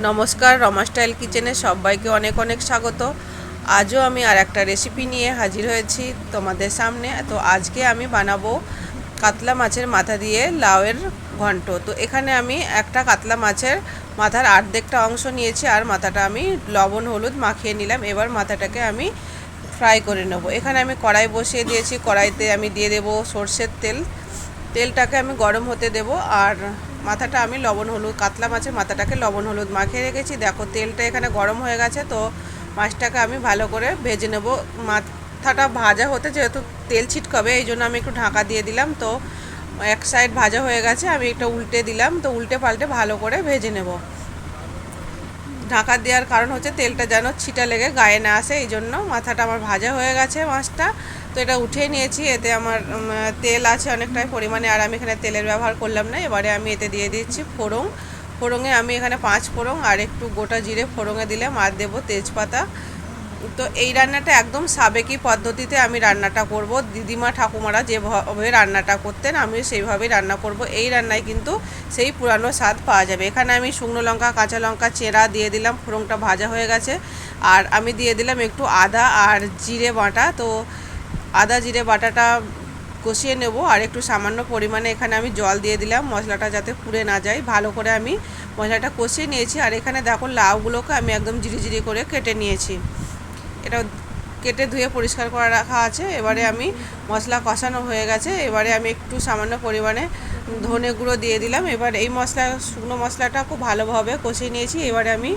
নমস্কার, রমা স্টাইল কিচেনে সবাইকে অনেক অনেক স্বাগত। আজও আমি আর একটা রেসিপি নিয়ে হাজির হয়েছি তোমাদের সামনে। তো আজকে আমি বানাবো কাতলা মাছের মাথা দিয়ে লাউয়ের ঘন্ট। তো এখানে আমি একটা কাতলা মাছের মাথার আর্ধেকটা অংশ নিয়েছি আর মাথাটা আমি লবণ, হলুদ মাখিয়ে নিলাম। এবার মাথাটাকে আমি ফ্রাই করে নেব। এখানে আমি কড়াই বসিয়ে দিয়েছি। কড়াইতে আমি দিয়ে দেবো সর্ষের তেল। তেলটাকে আমি গরম হতে দেব আর মাথাটা আমি লবণ, হলুদ, কাতলা মাছের মাথাটাকে লবণ, হলুদ মাখিয়ে রেখেছি। দেখো, তেলটা এখানে গরম হয়ে গেছে, তো মাছটাকে আমি ভালো করে ভেজে নেব। মাথাটা ভাজা হতে যেহেতু তেল ছিটকাবে, এই জন্য আমি একটু ঢাকা দিয়ে দিলাম। তো এক সাইড ভাজা হয়ে গেছে, আমি একটা উল্টে দিলাম। তো উল্টে পাল্টে ভালো করে ভেজে নেব। ঢাকা দেওয়ার কারণ হচ্ছে তেলটা যেন ছিটা লেগে গায়ে না আসে, এই জন্য মাথাটা আমার ভাজা হয়ে গেছে মাছটা। তো এটা উঠিয়ে নিয়েছি, এতে আমার তেল আছে অনেকটাই পরিমাণে, আর আমি এখানে তেলের ব্যবহার করলাম না। এবারে আমি এতে দিয়ে দিচ্ছি ফোড়ং ফোড়ঙে আমি এখানে পাঁচ ফোড়ং আর একটু গোটা জিরে ফোড়ঙে দিলে আর দেবো তেজপাতা। তো এই রান্নাটা একদম সাবেকি পদ্ধতিতে আমি রান্নাটা করব। দিদিমা ঠাকুমারা যেভাবে রান্নাটা করতেন আমি সেইভাবেই রান্না করব। এই রান্নায় কিন্তু সেই পুরানো স্বাদ পাওয়া যাবে। এখানে আমি শুকনো লঙ্কা, কাঁচা লঙ্কা, চেরা দিয়ে দিলাম, ফোড়নটা ভাজা হয়ে গেছে। আর আমি দিয়ে দিলাম একটু আদা আর জিরে বাটা। তো আদা, জিরে বাটাটা কষিয়ে নেব আর একটু সামান্য পরিমাণে এখানে আমি জল দিয়ে দিলাম। মশলাটা যাতে পুড়ে না যায়। ভালো করে আমি মশলাটা কষিয়ে নিয়েছি। আর এখানে দেখো লাউগুলোকে আমি একদম জিরি করে কেটে নিয়েছি। এটা কেটে ধুয়ে পরিষ্কার করে রাখা আছে। এবারে আমি মশলা কষানো হয়ে গেছে। এবারে আমি একটু সামান্য পরিমাণে ধনে গুঁড়ো দিয়ে দিলাম। এবার এই মশলা শুকনো মশলাটা খুব ভালোভাবে কষিয়ে নিয়েছি। এবারে আমি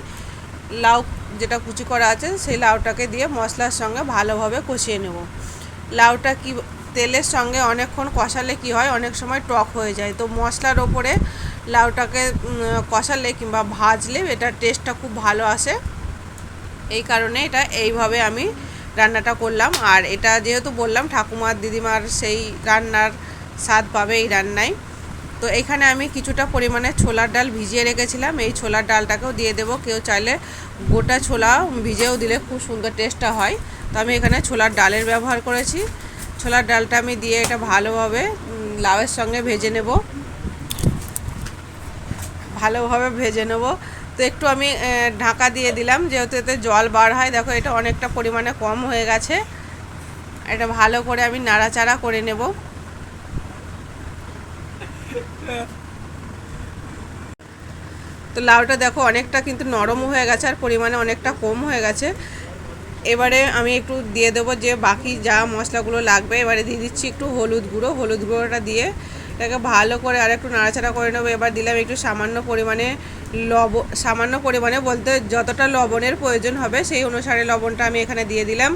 লাউ যেটা কুচি করা আছে সেই লাউটাকে দিয়ে মশলার সঙ্গে ভালোভাবে কষিয়ে নেব। লাউটা কি তেলের সঙ্গে অনেকক্ষণ কষালে কি হয়? অনেক সময় টক হয়ে যায়। তো মশলার ওপরে লাউটাকে কষালে কিংবা ভাজলে এটার টেস্টটা খুব ভালো আসে। এই কারণে এটা এইভাবে আমি রান্নাটা করলাম। আর এটা যেহেতু বললাম, ঠাকুমার, দিদিমার সেই রান্নার স্বাদ পাবে এই রান্নায়। তো এখানে আমি কিছুটা পরিমাণে ছোলার ডাল ভিজিয়ে রেখেছিলাম। এই ছোলার ডালটাকেও দিয়ে দেবো। কেউ চাইলে গোটা ছোলা ভিজেও দিলে খুব সুন্দর টেস্টটা হয়। তো আমি এখানে ছোলার ডালের ব্যবহার করেছি। ছোলার ডালটা আমি দিয়ে এটা ভালোভাবে লাউয়ের সঙ্গে ভেজে নেব। ভালোভাবে ভেজে নেব। তো একটু আমি ঢাকা দিয়ে দিলাম, যেহেতু এতে জল বার হয়, দেখো এটা অনেকটা পরিমাণে কম হয়ে গেছে। এটা ভালো করে আমি নাড়াচাড়া করে নেব। তো লাউটা দেখো অনেকটা কিন্তু নরম হয়ে গেছে, আর পরিমাণে অনেকটা কম হয়ে গেছে। এবারে আমি একটু দিয়ে দেবো যে বাকি যা মশলাগুলো লাগবে, এবারে দিয়ে দিচ্ছি একটু হলুদ গুঁড়ো। হলুদ গুঁড়োটা দিয়ে এটাকে ভালো করে আর একটু নাড়াচাড়া করে নেব। এবার দিলাম একটু সামান্য পরিমাণে লব, সামান্য পরিমাণে বলতে যতটা লবণের প্রয়োজন হবে সেই অনুসারে লবণটা আমি এখানে দিয়ে দিলাম।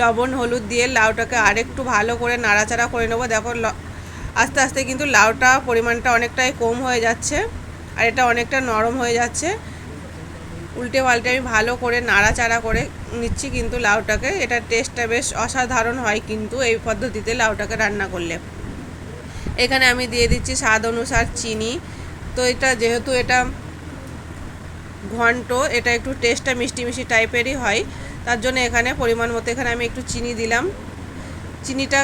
লবণ, হলুদ দিয়ে লাউটাকে আরেকটু ভালো করে নাড়াচাড়া করে নেব। দেখো আস্তে আস্তে কিন্তু লাউটা পরিমাণটা অনেকটাই কম হয়ে যাচ্ছে আর এটা অনেকটা নরম হয়ে যাচ্ছে। উল্টে পাল্টে আমি ভালো করে নাড়াচাড়া করে নিচ্ছি কিন্তু লাউটাকে। এটার টেস্টটা বেশ অসাধারণ হয় কিন্তু এই পদ্ধতিতে লাউটাকে রান্না করলে। এখানে আমি দিয়ে দিচ্ছি স্বাদ অনুসার চিনি। তো এটা যেহেতু এটা ঘন্ট, এটা একটু টেস্টটা মিষ্টি মিষ্টি টাইপেরই হয়। তার জন্য এখানে পরিমাণ মতো এখানে আমি একটু চিনি দিলাম। চিনিটা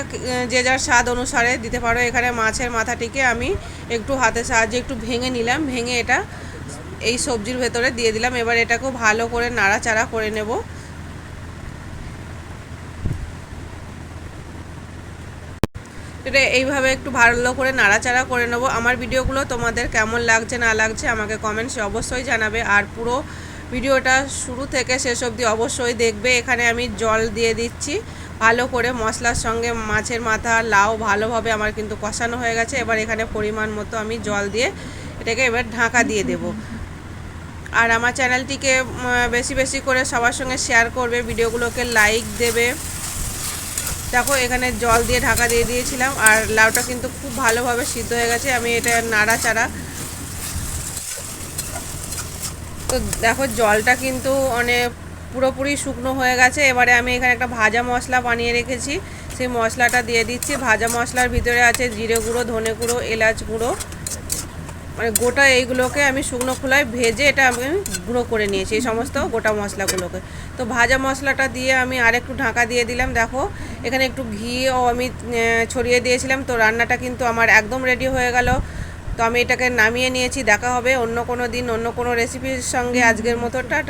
যে যার স্বাদ অনুসারে দিতে পারো। এখানে মাছের মাথাটিকে আমি একটু হাতের সাহায্যে একটু ভেঙে নিলাম। ভেঙে এটা এই সবজির ভেতরে দিয়ে দিলাম। এবার এটাকেও ভালো করে নাড়াচাড়া করে নেব। এটা এইভাবে একটু ভালো করে নাড়াচাড়া করে নেব। আমার ভিডিওগুলো তোমাদের কেমন লাগছে, না লাগছে, আমাকে কমেন্টসে অবশ্যই জানাবে। আর পুরো ভিডিওটা শুরু থেকে শেষ অবধি অবশ্যই দেখবে। এখানে আমি জল দিয়ে দিচ্ছি। ভালো করে মশলার সঙ্গে মাছের মাথা, লাউ ভালোভাবে আমার কিন্তু কষানো হয়ে গেছে। এবার এখানে পরিমাণ মতো আমি জল দিয়ে এটাকে এবার ঢাকা দিয়ে দেবো। আর আমার চ্যানেলটিকে বেশি বেশি করে সবার সঙ্গে শেয়ার করবে। ভিডিওগুলোকে লাইক দেবে। দেখো, এখানে জল দিয়ে ঢাকা দিয়ে দিয়েছিলাম, আর লাউটা কিন্তু খুব ভালোভাবে সিদ্ধ হয়ে গেছে। আমি এটা নাড়াচাড়া। তো দেখো, জলটা কিন্তু অনেক পুরোপুরি শুকনো হয়ে গেছে। এবারে আমি এখানে একটা ভাজা মশলা বানিয়ে রেখেছি। সেই মশলাটা দিয়ে দিচ্ছি। ভাজা মশলার ভিতরে আছে জিরে গুঁড়ো, ধনে গুঁড়ো, এলাচ গুঁড়ো। মানে গোটা এইগুলোকে আমি শুকনো খোলায় ভেজে এটা আমি গুঁড়ো করে নিয়েছি, এই সমস্ত গোটা মশলাগুলোকে। তো ভাজা মশলাটা দিয়ে আমি আর একটু ঢাকা দিয়ে দিলাম, দেখো। এখানে একটু ঘিও আমি ছড়িয়ে দিয়েছিলাম, তো রান্নাটা কিন্তু আমার একদম রেডি হয়ে গেল। তো আমি এটাকে নামিয়ে নিয়েছি, দেখা হবে অন্য কোনো দিন অন্য কোনো রেসিপির সঙ্গে আজকের মতো, টাটা।